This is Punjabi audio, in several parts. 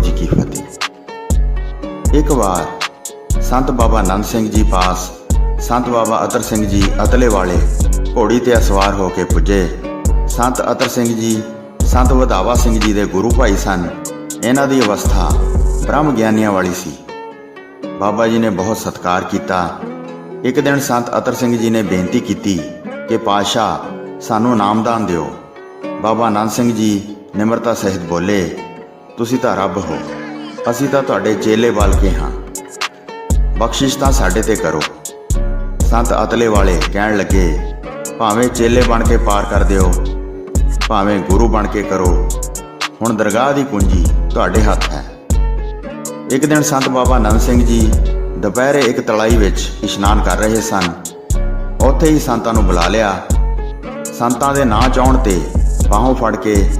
ਜੀ ਕੀ ਫਤਿਹ। ਇੱਕ ਵਾਰ ਸੰਤ ਬਾਬਾ ਨੰਦ ਸਿੰਘ ਜੀ ਪਾਸ ਸੰਤ ਬਾਬਾ ਅਤਰ ਸਿੰਘ ਜੀ ਅਤਲੇ ਵਾਲੇ ਘੋੜੀ ਤੇ ਅਸਵਾਰ ਹੋ ਕੇ ਪੁੱਜੇ। ਸੰਤ ਅਤਰ ਸਿੰਘ ਜੀ, ਸੰਤ ਵਧਾਵਾ ਸਿੰਘ ਜੀ ਦੇ ਗੁਰੂ ਭਾਈ ਸਨ। ਇਹਨਾਂ ਦੀ ਅਵਸਥਾ ਬ੍ਰਹਮ ਗਿਆਨੀਆਂ ਵਾਲੀ ਸੀ। ਬਾਬਾ ਜੀ ਨੇ ਬਹੁਤ ਸਤਿਕਾਰ ਕੀਤਾ। ਇੱਕ ਦਿਨ ਸੰਤ ਅਤਰ ਸਿੰਘ ਜੀ ਨੇ ਬੇਨਤੀ ਕੀਤੀ ਕਿ ਪਾਤਸ਼ਾਹ ਸਾਨੂੰ ਨਾਮਦਾਨ ਦਿਓ। ਬਾਬਾ ਆਨੰਦ ਸਿੰਘ ਜੀ ਨਿਮਰਤਾ ਸਹਿਤ ਬੋਲੇ ਤੁਸੀਂ ਤਾਂ ਰੱਬ ਹੋ। ਅਸੀਂ ਤਾਂ ਤੁਹਾਡੇ ਚੇਲੇ ਬਲ ਕੇ ਹਾਂ। ਬਖਸ਼ਿਸ਼ ਤਾਂ ਸਾਡੇ ਤੇ ਕਰੋ। ਸੰਤ ਅਤਲੇ ਵਾਲੇ ਕਹਿਣ ਲੱਗੇ, ਭਾਵੇਂ ਚੇਲੇ ਬਣ ਕੇ ਪਾਰ ਕਰ ਦਿਓ, ਭਾਵੇਂ ਗੁਰੂ ਬਣ ਕੇ ਕਰੋ, ਹੁਣ ਦਰਗਾਹ ਦੀ ਕੁੰਜੀ ਤੁਹਾਡੇ ਹੱਥ ਹੈ। ਇੱਕ ਦਿਨ ਸੰਤ ਬਾਬਾ ਨੰਦ ਸਿੰਘ ਜੀ ਦੁਪਹਿਰੇ ਇੱਕ ਤਲਾਈ ਵਿੱਚ ਇਸ਼ਨਾਨ ਕਰ ਰਹੇ ਸਨ। ਉੱਥੇ ਹੀ ਸੰਤਾਂ ਨੂੰ ਬੁਲਾ ਲਿਆ। ਸੰਤਾਂ ਦੇ ਨਾਂ ਚਾਉਣ ਤੇ ਬਾਹੋਂ ਫੜ ਕੇ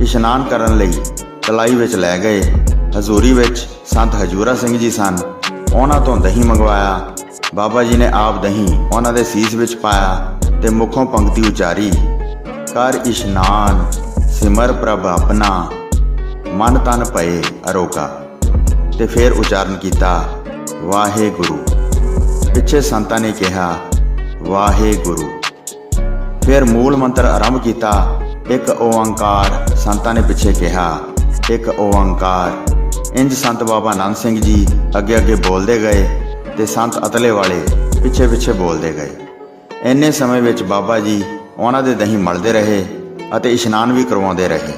ਇਸ਼ਨਾਨ ਕਰਨ ਲਈ ਤਲਾਈ ਵਿੱਚ ਲੈ ਗਏ। ਹਜ਼ੂਰੀ ਵਿੱਚ ਸੰਤ ਹਜੂਰਾ ਸਿੰਘ ਜੀ ਸਨ। ਉਹਨਾਂ ਤੋਂ ਦਹੀਂ ਮੰਗਵਾਇਆ। ਬਾਬਾ ਜੀ ਨੇ ਆਪ ਦਹੀਂ ਉਹਨਾਂ ਦੇ ਸੀਸ ਵਿੱਚ ਪਾਇਆ ਤੇ ਮੁਖੋਂ ਪੰਕਤੀ ਉਚਾਰੀ। ਕਰ ਇਸ਼ਨਾਨ, ਸਿਮਰ ਪ੍ਰਭ ਆਪਣਾ, ਮਨ ਤਨ ਪਏ ਅਰੋਗਾ ਤੇ ਫਿਰ ਉਚਾਰਨ ਕੀਤਾ, ਵਾਹਿਗੁਰੂ। ਪਿੱਛੇ ਸੰਤਾਂ ਨੇ ਕਿਹਾ, ਵਾਹਿਗੁਰੂ। ਫਿਰ ਮੂਲ ਮੰਤਰ ਆਰੰਭ ਕੀਤਾ, ਇੱਕ ਓੰਕਾਰ। ਸੰਤਾਂ ਨੇ ਪਿੱਛੇ ਕਿਹਾ ਇੱਕ ਓੰਕਾਰ। ਇੰਜ ਸੰਤ ਬਾਬਾ ਨੰਦ ਸਿੰਘ ਜੀ ਅੱਗੇ ਅੱਗੇ ਬੋਲਦੇ ਗਏ ਤੇ ਸੰਤ ਅਤਲੇ ਵਾਲੇ ਪਿੱਛੇ ਪਿੱਛੇ ਬੋਲਦੇ ਗਏ। ਇੰਨੇ ਸਮੇਂ ਵਿੱਚ ਬਾਬਾ ਜੀ ਉਹਨਾਂ ਦੇ ਦਹੀਂ ਮਲਦੇ ਰਹੇ ਅਤੇ ਇਸ਼ਨਾਨ ਵੀ ਕਰਵਾਉਂਦੇ ਰਹੇ।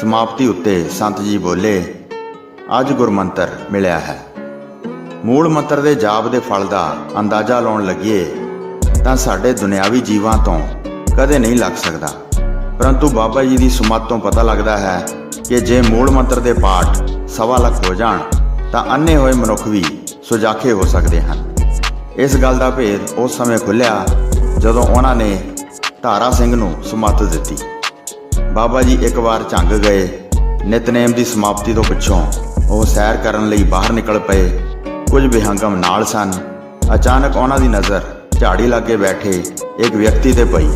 ਸਮਾਪਤੀ ਉੱਤੇ ਸੰਤ ਜੀ ਬੋਲੇ, ਅੱਜ ਗੁਰਮੰਤਰ ਮਿਲਿਆ ਹੈ। ਮੂਲ ਮੰਤਰ ਦੇ ਜਾਪ ਦੇ ਫਲ ਦਾ ਅੰਦਾਜ਼ਾ ਲਾਉਣ ਲੱਗੀਏ ਤਾਂ ਸਾਡੇ ਦੁਨਿਆਵੀ ਜੀਵਾਂ ਤੋਂ ਕਦੇ ਨਹੀਂ ਲੱਗ ਸਕਦਾ। ਪਰੰਤੂ ਬਾਬਾ ਜੀ ਦੀ ਸੁਮਤ ਤੋਂ ਪਤਾ ਲੱਗਦਾ ਹੈ ਕਿ ਜੇ ਮੂਲ ਮੰਤਰ ਦੇ ਪਾਠ ਸਵਾ ਲੱਖ ਹੋ ਜਾਣ, ਤਾਂ ਅੰਨੇ ਹੋਏ ਮਨੁੱਖ ਵੀ ਸੁਜਾਖੇ ਹੋ ਸਕਦੇ ਹਨ। ਇਸ ਗੱਲ ਦਾ ਭੇਦ ਉਸ ਸਮੇਂ ਖੁੱਲਿਆ ਜਦੋਂ ਉਹਨਾਂ ਨੇ ਧਾਰਾ ਸਿੰਘ ਨੂੰ ਸੁਮਤ ਦਿੱਤੀ। ਬਾਬਾ ਜੀ ਇੱਕ ਵਾਰ ਝੰਗ ਗਏ, ਨਿਤਨੇਮ ਦੀ ਸਮਾਪਤੀ ਤੋਂ ਪਿੱਛੋਂ ਉਹ ਸੈਰ ਕਰਨ ਲਈ ਬਾਹਰ ਨਿਕਲ ਪਏ। ਕੁਝ ਵਿਹੰਗਮ ਨਾਲ ਸਨ। ਅਚਾਨਕ ਉਹਨਾਂ ਦੀ ਨਜ਼ਰ ਝਾੜੀ ਲਾਗੇ ਬੈਠੇ ਇੱਕ ਵਿਅਕਤੀ ਤੇ ਪਈ।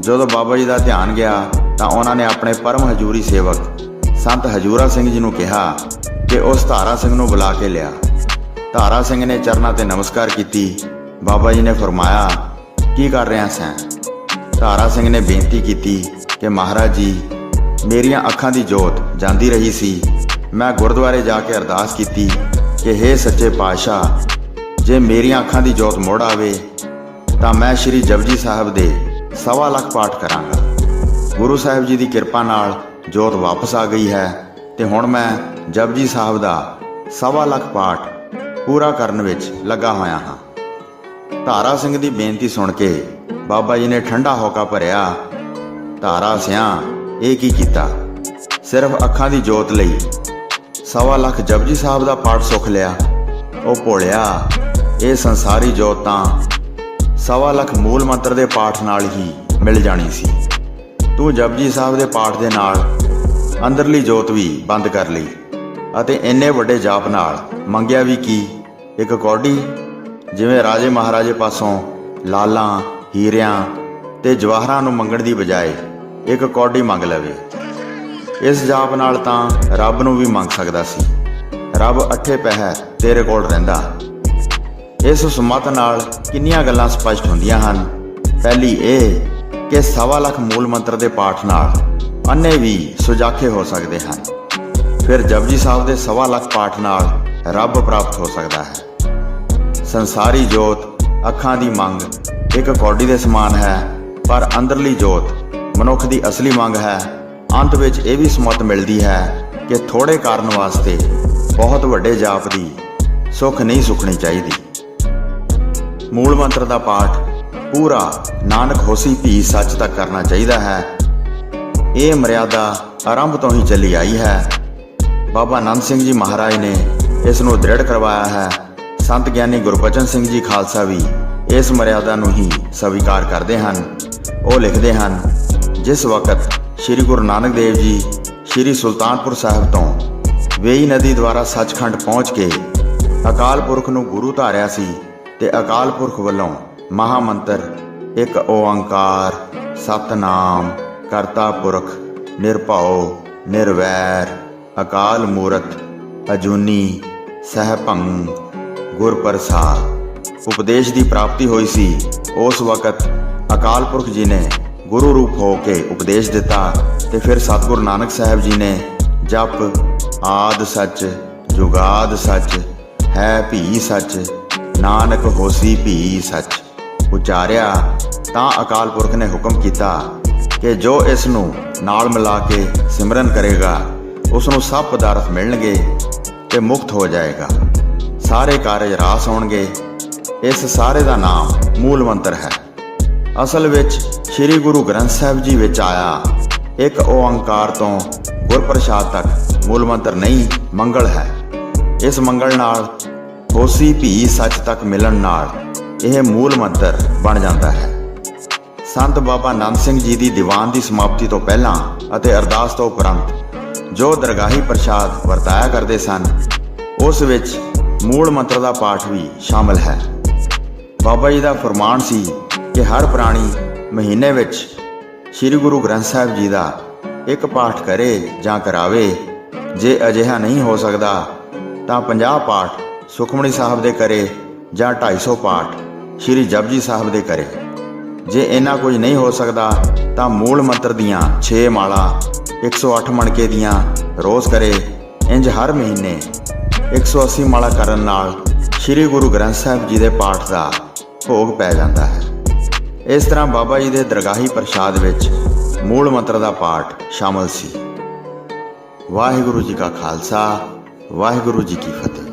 ਜਦੋਂ ਬਾਬਾ ਜੀ ਦਾ ਧਿਆਨ ਗਿਆ ਤਾਂ ਉਹਨਾਂ ਨੇ ਆਪਣੇ ਪਰਮ ਹਜੂਰੀ ਸੇਵਕ ਸੰਤ ਹਜੂਰਾ ਸਿੰਘ ਜੀ ਨੂੰ ਕਿਹਾ ਕਿ ਉਸ ਧਾਰਾ ਸਿੰਘ ਨੂੰ ਬੁਲਾ ਕੇ ਲਿਆ। ਧਾਰਾ ਸਿੰਘ ਨੇ ਚਰਨਾਂ ਤੇ ਨਮਸਕਾਰ ਕੀਤੀ। ਬਾਬਾ ਜੀ ਨੇ ਫਰਮਾਇਆ, ਕੀ ਕਰ ਰਿਹਾ ਸੈਂ? ਧਾਰਾ ਸਿੰਘ ਨੇ ਬੇਨਤੀ ਕੀਤੀ ਕਿ ਮਹਾਰਾਜ ਜੀ, ਮੇਰੀਆਂ ਅੱਖਾਂ ਦੀ ਜੋਤ ਜਾਂਦੀ ਰਹੀ ਸੀ। ਮੈਂ ਗੁਰਦੁਆਰੇ ਜਾ ਕੇ ਅਰਦਾਸ ਕੀਤੀ ਕਿ हे ਸੱਚੇ ਪਾਤਸ਼ਾਹ, ਜੇ ਮੇਰੀਆਂ ਅੱਖਾਂ ਦੀ ਜੋਤ ਮੁੜ ਆਵੇ, ਤਾਂ ਮੈਂ ਸ੍ਰੀ ਜਪਜੀ ਸਾਹਿਬ ਦੇ ਸਵਾ ਲੱਖ ਪਾਠ ਕਰਾਂਗਾ। ਗੁਰੂ ਸਾਹਿਬ ਜੀ ਦੀ ਕਿਰਪਾ ਨਾਲ ਜੋਤ ਵਾਪਸ ਆ ਗਈ ਹੈ ਤੇ ਹੁਣ ਮੈਂ ਜਪਜੀ ਸਾਹਿਬ ਦਾ ਸਵਾ ਲੱਖ ਪਾਠ ਪੂਰਾ ਕਰਨ ਵਿੱਚ ਲੱਗਾ ਹੋਇਆ ਹਾਂ। ਧਾਰਾ ਸਿੰਘ ਦੀ ਬੇਨਤੀ ਸੁਣ ਕੇ ਬਾਬਾ ਜੀ ਨੇ ਠੰਡਾ ਹੋਕਾ ਭਰਿਆ। ਧਾਰਾ ਸਿਆ, ਇਹ ਕੀ ਕੀਤਾ? ਸਿਰਫ ਅੱਖਾਂ ਦੀ ਜੋਤ ਲਈ ਸਵਾ ਲੱਖ ਜਪਜੀ ਸਾਹਿਬ ਦਾ ਪਾਠ ਸੁਖ ਲਿਆ। ਉਹ ਭੋਲਿਆ, ਇਹ ਸੰਸਾਰੀ ਜੋਤ ਤਾਂ ਸਵਾ ਲੱਖ ਮੂਲ ਮੰਤਰ ਦੇ ਪਾਠ ਨਾਲ ਹੀ ਮਿਲ ਜਾਣੀ ਸੀ। ਤੂੰ ਜਪਜੀ ਸਾਹਿਬ ਦੇ ਪਾਠ ਦੇ ਨਾਲ ਅੰਦਰਲੀ ਜੋਤ ਵੀ ਬੰਦ ਕਰ ਲਈ ਅਤੇ ਇੰਨੇ ਵੱਡੇ ਜਾਪ ਨਾਲ ਮੰਗਿਆ ਵੀ ਕੀ? ਇੱਕ ਕੌਡੀ, ਜਿਵੇਂ ਰਾਜੇ ਮਹਾਰਾਜੇ ਪਾਸੋਂ ਲਾਲਾਂ, ਹੀਰਿਆਂ ਤੇ ਜਵਾਹਰਾਂ ਨੂੰ ਮੰਗਣ ਦੀ ਬਜਾਏ ਇੱਕ ਕੌਡੀ ਮੰਗ ਲਵੇ। ਇਸ ਜਾਪ ਨਾਲ ਤਾਂ ਰੱਬ ਨੂੰ ਵੀ ਮੰਗ ਸਕਦਾ ਸੀ। ਰੱਬ ਅੱਠੇ ਪਹਿਰ ਤੇਰੇ ਕੋਲ ਰਹਿੰਦਾ। ਇਸ ਸੁਮਤ ਨਾਲ ਕਿੰਨੀਆਂ ਗੱਲਾਂ ਸਪਸ਼ਟ ਹੁੰਦੀਆਂ ਹਨ। ਪਹਿਲੀ ਇਹ ਕਿ ਸਵਾ ਲੱਖ ਮੂਲ ਮੰਤਰ ਦੇ ਪਾਠ ਨਾਲ ਅੰਨੇ ਵੀ ਸੁਜਾਖੇ ਹੋ ਸਕਦੇ ਹਨ। ਫਿਰ ਜਪਜੀ ਸਾਹਿਬ ਦੇ ਸਵਾ ਲੱਖ ਪਾਠ ਨਾਲ ਰੱਬ ਪ੍ਰਾਪਤ ਹੋ ਸਕਦਾ ਹੈ। ਸੰਸਾਰੀ ਜੋਤ, ਅੱਖਾਂ ਦੀ ਮੰਗ ਇੱਕ ਕੌਡੀ ਦੇ ਸਮਾਨ ਹੈ, ਪਰ ਅੰਦਰਲੀ ਜੋਤ ਮਨੁੱਖ ਦੀ ਅਸਲੀ ਮੰਗ ਹੈ। ਅੰਤ ਵਿੱਚ ਇਹ ਵੀ ਸਮਤ ਮਿਲਦੀ ਹੈ ਕਿ ਥੋੜੇ ਕਾਰਨ ਵਾਸਤੇ ਬਹੁਤ ਵੱਡੇ ਜਾਪ ਦੀ ਸੁੱਖ ਨਹੀਂ ਸੁਖਣੀ ਚਾਹੀਦੀ। ਮੂਲ ਮੰਤਰ ਦਾ ਪਾਠ ਪੂਰਾ ਨਾਨਕ ਹੋਸੀ ਭੀ ਸੱਚ ਤੱਕ ਕਰਨਾ ਚਾਹੀਦਾ ਹੈ। ਇਹ ਮਰਿਆਦਾ ਆਰੰਭ ਤੋਂ ਹੀ ਚੱਲੀ ਆਈ ਹੈ। ਬਾਬਾ ਆਨੰਦ ਸਿੰਘ ਜੀ ਮਹਾਰਾਜ ਨੇ ਇਸ ਨੂੰ ਦ੍ਰਿੜ ਕਰਵਾਇਆ ਹੈ। ਸੰਤ ਗਿਆਨੀ ਗੁਰਬਚਨ ਸਿੰਘ ਜੀ ਖਾਲਸਾ ਵੀ ਇਸ ਮਰਿਆਦਾ ਨੂੰ ਹੀ ਸਵੀਕਾਰ ਕਰਦੇ ਹਨ। ਉਹ ਲਿਖਦੇ ਹਨ, ਜਿਸ ਵਕਤ ਸ੍ਰੀ ਗੁਰੂ ਨਾਨਕ ਦੇਵ ਜੀ ਸ੍ਰੀ ਸੁਲਤਾਨਪੁਰ ਸਾਹਿਬ ਤੋਂ ਵੇਈ ਨਦੀ ਦੁਆਰਾ ਸੱਚਖੰਡ ਪਹੁੰਚ ਕੇ ਅਕਾਲ ਪੁਰਖ ਨੂੰ ਗੁਰੂ ਧਾਰਿਆ ਸੀ ਤੇ ਅਕਾਲ ਪੁਰਖ ਵੱਲੋਂ ਮਹਾ ਮੰਤਰ ਇੱਕ ਓੰਕਾਰ, ਸਤਨਾਮ, ਕਰਤਾ ਪੁਰਖ, ਨਿਰਭਉ, ਨਿਰਵੈਰ, ਅਕਾਲ ਮੂਰਤ, ਅਜੂਨੀ ਸਹਿਭੰਗ ਗੁਰ ਪ੍ਰਸਾਦ ਉਪਦੇਸ਼ ਦੀ ਪ੍ਰਾਪਤੀ ਹੋਈ ਸੀ। ਉਸ ਵਕਤ ਅਕਾਲ ਪੁਰਖ ਜੀ ਨੇ ਗੁਰੂ ਰੂਪ ਹੋ ਕੇ ਉਪਦੇਸ਼ ਦਿੱਤਾ ਤੇ ਫਿਰ ਸਤਿਗੁਰੂ ਨਾਨਕ ਸਾਹਿਬ ਜੀ ਨੇ ਜਪ, ਆਦ ਸੱਚ, ਜੁਗਾਦ ਸੱਚ, ਹੈ ਭੀ ਸੱਚ, ਨਾਨਕ ਹੋਸੀ ਭੀ ਸੱਚ। ਉਚਾਰਿਆ, ਤਾਂ ਅਕਾਲ ਪੁਰਖ ਨੇ ਹੁਕਮ ਕੀਤਾ ਕਿ ਜੋ ਇਸ ਨੂੰ ਨਾਲ ਮਿਲਾ ਕੇ ਸਿਮਰਨ ਕਰੇਗਾ, ਉਸ ਨੂੰ ਸਭ ਪਦਾਰਥ ਮਿਲਣਗੇ ਤੇ ਮੁਕਤ ਹੋ ਜਾਏਗਾ। ਸਾਰੇ ਕਾਰਜ ਰਾਸ ਹੋਣਗੇ। ਇਸ ਸਾਰੇ ਦਾ ਨਾਮ ਮੂਲ ਮੰਤਰ ਹੈ। ਅਸਲ ਵਿੱਚ ਸ੍ਰੀ ਗੁਰੂ ਗ੍ਰੰਥ ਸਾਹਿਬ ਜੀ ਵਿੱਚ ਆਇਆ ਇੱਕ ਓੰਕਾਰ ਤੋਂ ਗੁਰਪ੍ਰਸਾਦ ਤੱਕ ਮੂਲ ਮੰਤਰ ਨਹੀਂ, ਮੰਗਲ ਹੈ। ਇਸ ਮੰਗਲ ਨਾਲ ਹੋਸੀ ਭੀ ਸੱਚ ਤੱਕ ਮਿਲਣ ਨਾਲ ਇਹ ਮੂਲ ਮੰਤਰ ਬਣ ਜਾਂਦਾ ਹੈ। ਸੰਤ ਬਾਬਾ ਨੰਦ ਸਿੰਘ ਜੀ ਦੀ ਦੀਵਾਨ ਦੀ ਸਮਾਪਤੀ ਤੋਂ ਪਹਿਲਾਂ ਅਤੇ ਅਰਦਾਸ ਤੋਂ ਉਪਰੰਤ ਜੋ ਦਰਗਾਹੀ ਪ੍ਰਸ਼ਾਦ ਵਰਤਾਇਆ ਕਰਦੇ ਸਨ, ਉਸ ਵਿੱਚ ਮੂਲ ਮੰਤਰ ਦਾ ਪਾਠ ਵੀ ਸ਼ਾਮਲ ਹੈ। ਬਾਬਾ ਜੀ ਦਾ ਫਰਮਾਨ ਸੀ ਕਿ ਹਰ ਪ੍ਰਾਣੀ ਮਹੀਨੇ ਵਿੱਚ ਸ੍ਰੀ ਗੁਰੂ ਗ੍ਰੰਥ ਸਾਹਿਬ ਜੀ ਦਾ ਇੱਕ ਪਾਠ ਕਰੇ ਜਾਂ ਕਰਾਵੇ। ਜੇ ਅਜਿਹਾ ਨਹੀਂ ਹੋ ਸਕਦਾ, ਤਾਂ 50 ਪਾਠ ਸੁਖਮਣੀ ਸਾਹਿਬ ਦੇ ਕਰੇ ਜਾਂ 250 ਪਾਠ ਸ੍ਰੀ ਜਪਜੀ ਸਾਹਿਬ ਦੇ ਕਰੇ ਜੇ ਇਹਨਾਂ ਕੁਝ ਨਹੀਂ ਹੋ ਸਕਦਾ, ਤਾਂ ਮੂਲ ਮੰਤਰ ਦੀਆਂ 6 ਮਾਲਾ 108 ਮਣਕੇ ਦੀਆਂ ਰੋਜ਼ ਕਰੇ, ਇੰਜ ਹਰ ਮਹੀਨੇ। 180 ਮਾਲਾ ਕਰਨ ਨਾਲ ਸ੍ਰੀ ਗੁਰੂ ਗ੍ਰੰਥ ਸਾਹਿਬ ਜੀ ਦੇ ਪਾਠ ਦਾ ਭੋਗ ਪੈ ਜਾਂਦਾ ਹੈ। ਇਸ ਤਰ੍ਹਾਂ ਬਾਬਾ ਜੀ ਦੇ ਦਰਗਾਹੀ ਪ੍ਰਸ਼ਾਦ ਵਿੱਚ ਮੂਲ ਮੰਤਰ ਦਾ ਪਾਠ ਸ਼ਾਮਲ ਸੀ। ਵਾਹਿਗੁਰੂ ਜੀ ਕਾ ਖਾਲਸਾ, ਵਾਹਿਗੁਰੂ ਜੀ ਕੀ ਫਤਿਹ।